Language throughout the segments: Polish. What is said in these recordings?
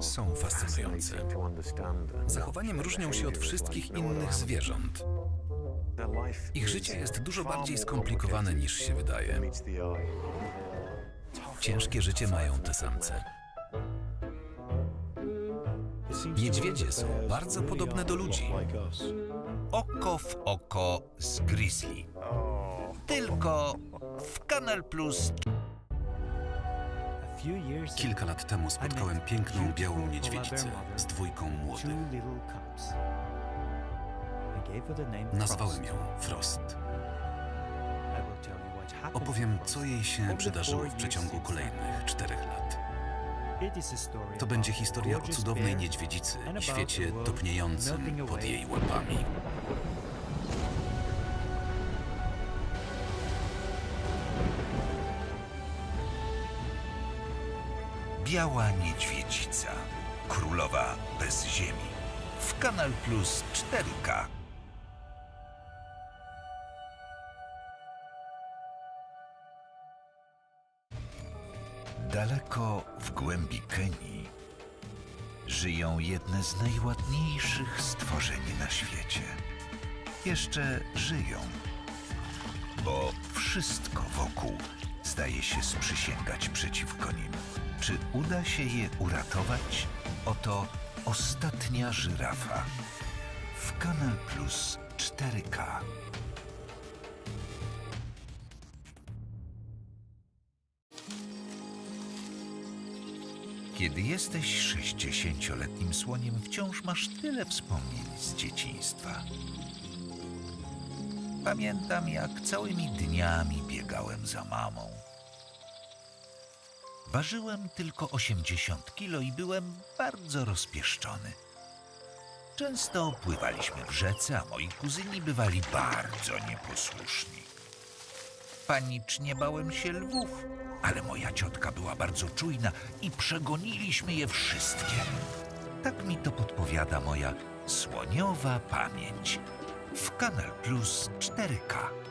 są fascynujące. Zachowaniem różnią się od wszystkich innych zwierząt. Ich życie jest dużo bardziej skomplikowane niż się wydaje. Ciężkie życie mają te samce. Niedźwiedzie są bardzo podobne do ludzi. Oko w oko z grizzly. Tylko w Kanal Plus Kilka lat temu spotkałem piękną białą niedźwiedzicę z dwójką młodych. Nazwałem ją Frost. Opowiem, co jej się przydarzyło w przeciągu kolejnych czterech lat. To będzie historia o cudownej niedźwiedzicy i świecie topniejącym pod jej łapami. Biała Niedźwiedzica. Królowa bez ziemi. W Kanal Plus 4K. Daleko w głębi Kenii żyją jedne z najładniejszych stworzeń na świecie. Jeszcze żyją, bo wszystko wokół zdaje się sprzysięgać przeciwko nim. Czy uda się je uratować? Oto ostatnia żyrafa w Kanal Plus 4K. Kiedy jesteś 60-letnim słoniem, wciąż masz tyle wspomnień z dzieciństwa. Pamiętam, jak całymi dniami biegałem za mamą. Ważyłem tylko 80 kilo i byłem bardzo rozpieszczony. Często pływaliśmy w rzece, a moi kuzyni bywali bardzo nieposłuszni. Panicznie bałem się lwów, ale moja ciotka była bardzo czujna i przegoniliśmy je wszystkie. Tak mi to podpowiada moja słoniowa pamięć w Kanal Plus 4K.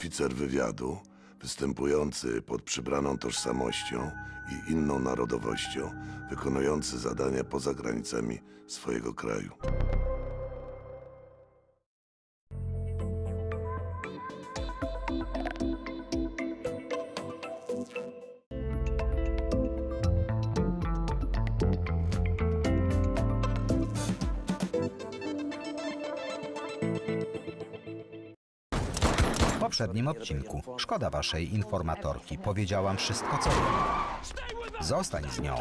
Oficer wywiadu, występujący pod przybraną tożsamością i inną narodowością, wykonujący zadania poza granicami swojego kraju. Poprzednim odcinku szkoda waszej informatorki. Powiedziałam wszystko, co wiem. Zostań z nią.